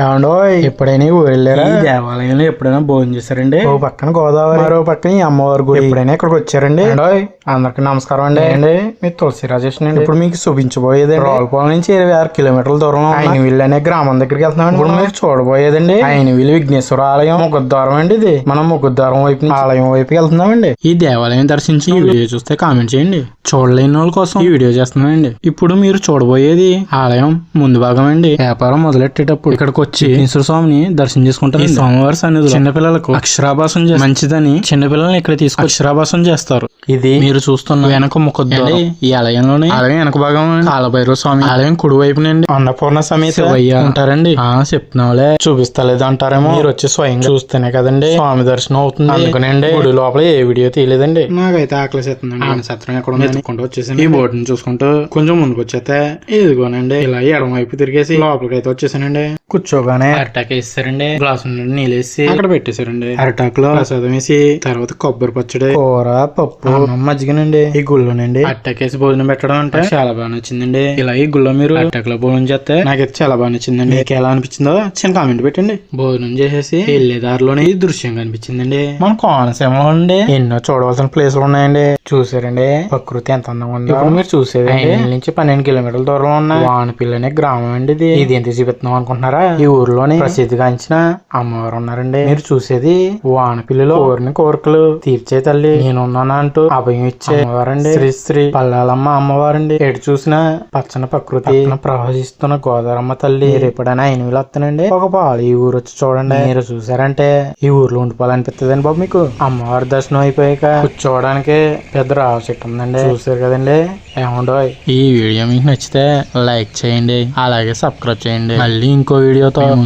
ఏమండో ఎప్పుడైనా వెళ్ళారా ఈ దేవాలయంలో ఎప్పుడైనా భోజనం చేశారండి? ఓ పక్కన గోదావరి మరో పక్కన ఈ అమ్మవారి గుడి. ఎప్పుడైనా ఇక్కడికి వచ్చారండి? అందరికి నమస్కారం అండి. అండి మీ తులసి రాజేష్ అండి. ఇప్పుడు మీకు చూపించబోయేది రావులపాలెం నుంచి ఇరవై ఆరు కిలోమీటర్ల దూరం ఆయన వీళ్ళు అనే గ్రామం దగ్గరికి వెళ్తున్నాం ఇప్పుడు మీరు చూడబోయేదండి. ఆయన వీళ్ళు విఘ్నేశ్వర ఆలయం. ముగ్గుద్వారం అండి ఇది. మనం ముగ్గుద్వారం వైపు ఆలయం వైపుకి వెళ్తున్నామండి. ఈ దేవాలయం దర్శించి ఈ వీడియో చూస్తే కామెంట్ చేయండి. చూడలేని వాళ్ళ కోసం ఈ వీడియో చేస్తున్నానండి ఇప్పుడు మీరు చూడబోయేది ఆలయం ముందు భాగం అండి. వ్యాపారం మొదలెట్టేటప్పుడు ఇక్కడికి వచ్చి ఈశ్వర స్వామిని దర్శనం చేసుకుంటారు ఈ స్వామివారి సన్నిధిలో చిన్నపిల్లలకు అక్షరాభాసం మంచిదని చిన్నపిల్లల్ని ఇక్కడ తీసుకొని అక్షరాభాసం చేస్తారు. ఇది మీరు చూస్తున్న వెనక ముఖద్వారం. ఈ ఆలయంలోనే ఆలయం వెనక భాగం కాలభైరవ స్వామి ఆలయం కుడి వైపునండి అన్నపూర్ణ సమేత ఉంటారండి. ఆ చెప్తున్నావులే చూపిస్తలేదు అంటారేమో మీరు వచ్చి స్వయంగా చూస్తేనే కదండి. స్వామి దర్శనం అవుతుంది. అందుకనండి. గుడి లోపల ఏ వీడియో తీయలేదండి. నాకైతే ఆకలి చేస్తుందండి సత్రం ఎక్కడ ఎత్తుకుంటూ ఈ బోర్డుని చూసుకుంటూ కొంచెం ముందుకు వచ్చేస్తే ఇదిగోనండి. ఇలా ఎడమ వైపు తిరిగేసి లోపలికి అయితే వచ్చేసానండి కూర్చోగానే అరటాక్ వేసారండి గ్లాస్ నుండి నీళ్ళు వేసి అక్కడ పెట్టేశారండి. అరటాక్లో ప్రసాదం వేసి తర్వాత కొబ్బరి పచ్చడి కూర పప్పు మజ్జిగనండి. ఈ గుళ్ళోనండి. వేసి భోజనం పెట్టడం అంటే చాలా బాగా నచ్చిందండి. ఇలా ఈ గుళ్ళో మీరు అట్టాక్లో భోజనం చేస్తే నాకైతే చాలా బాగా నచ్చిందండి. మీకు ఎలా అనిపించిందో చిన్న కామెంట్ పెట్టండి. భోజనం చేసేసి వెళ్ళే దారిలోనే ఈ దృశ్యం కనిపించిందండి. మన కోనసీమలో అండి ఎన్నో చూడవలసిన ప్లేసులు ఉన్నాయండి. చూసారండి? ప్రకృతి ఎంత అందంగా ఉంది. ఇప్పుడు మీరు చూసేది నుంచి పన్నెండు కిలోమీటర్ల దూరంలో ఉన్న వానపిల్లి అనే గ్రామం అండి ఇది. ఇది ఎంత చూపిస్తున్నాం అనుకుంటున్నారా? ఈ ఊర్లోని ప్రసిద్ధిగాంచిన అమ్మవారు ఉన్నారండి మీరు చూసేది వానపిల్లిలో కోరిన కోరికలు. తీర్చే తల్లి నేనున్నాను అంటూ అభయం ఇచ్చే అమ్మవారండి. శ్రీ శ్రీ పల్లాలమ్మ అమ్మవారండి. ఎటు చూసినా పచ్చని ప్రకృతి. ప్రవహిస్తున్న గోదావరమ్మ తల్లి. ఎప్పుడైనా ఆయన వీళ్ళు వస్తానండి? ఒక పాలు ఈ ఊరు వచ్చి చూడండి. మీరు చూసారంటే ఈ ఊర్లో ఉండిపోవాలనిపిస్తుంది బాబు మీకు. అమ్మవారి దర్శనం అయిపోయాక కూర్చోవడానికి పెద్ద రావ చెట్టు ఉందండి. చూసారు కదండి? ఏముండో ఈ వీడియో మీకు నచ్చితే లైక్ చేయండి. అలాగే సబ్స్క్రైబ్ చేయండి. మళ్ళీ ఇంకో idiota.